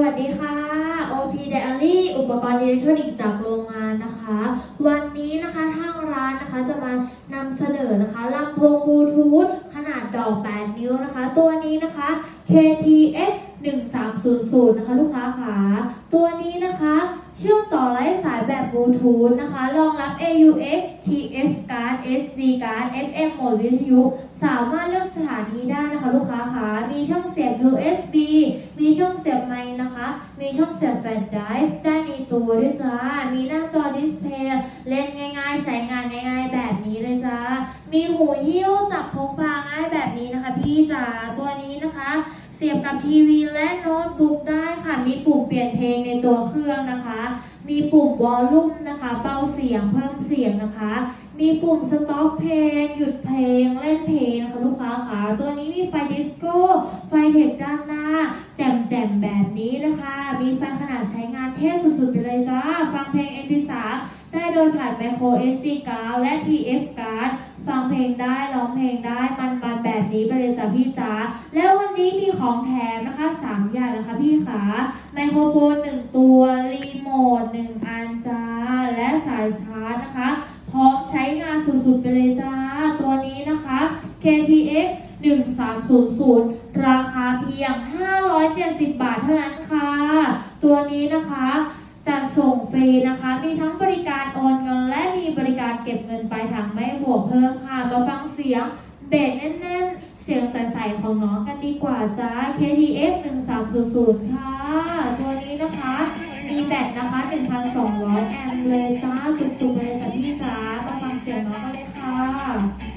วัสดีค่ะ OP Diary อุปกรณ์อิเล็กทรอนิกส์จากโรงงานนะคะ วันนี้นะคะทางร้านนะคะจะมานำเสนอนะคะลำโพงบลูทูธขนาดดอก 8 นิ้วนะคะ ตัวนี้นะคะ KTX 1300 นะคะ ลูกค้าค่ะตัวนี้นะคะ เชื่อมต่อไร้สายแบบบลูทูธนะคะ รองรับ AUX TF card SD card FM โหมดวิทยุ สามารถเลือกสถานีได้นะคะ ลูกค้าค่ะมีช่องเสียบ USB มีช่องเสียบ มีช่องเสียบแฟลชไดรฟ์ได้ในตัวด้วยจ้า มีหน้าจอดิสเพย์เล่นง่ายๆ ใช้งานง่ายๆ แบบนี้เลยจ้า มีหูหิ้วจับพกพาง่ายแบบนี้นะคะ พี่จ๋าตัวนี้นะคะ เสียบกับทีวีและโน้ตบุ๊กได้ค่ะ มีปุ่มเปลี่ยนเพลงในตัวเครื่องนะคะ มีปุ่มวอลลุ่มนะคะเบาเสียงเพิ่มเสียงนะคะ มีปุ่มสต็อปเพลง หยุดเพลงเล่นเพลงนะคะลูกค้าค่ะตัวนี้มีไฟดิสโก้ไฟเทคด้านหน้า แจ่มแบบนี้เลยค่ะมีไฟขนาดใช้งานเท่สุดๆไปเลยจ้า ฟังเพลง MP3 ได้โดยผ่านไมโคร SD card และ TF card ฟังเพลงได้ร้องเพลงได้มันๆแบบนี้ไปเลยจ้ะพี่จ๋าแล้ววันนี้มีของแถมนะคะ3อย่างนะคะพี่ขาไมโครโฟน1ตัวรีโมท1อันจ้าและสายชาร์จนะคะ พร้อมใช้งานสุดๆไปเลยจ้า ตัวนี้นะคะ KTX 1300 ราคาเพียง 570 บาทเท่านั้นค่ะ ตัวนี้นะคะจะส่งฟรีนะคะ มีทั้งบริการโอนเงิน และมีบริการเก็บเงินปลายทางไม่บวกเพิ่มค่ะ มาฟังเสียงเบสแน่นๆ เสียงใสๆของน้องกันดีกว่าจ้า KTX 1300 ค่ะ ตัวนี้นะคะ มีแบตนะคะ 1,200 แอมป์เลยจ้า จุกๆเลยจ้ะพี่จ๋ามาฟังเสียงน้องกันเลยค่ะ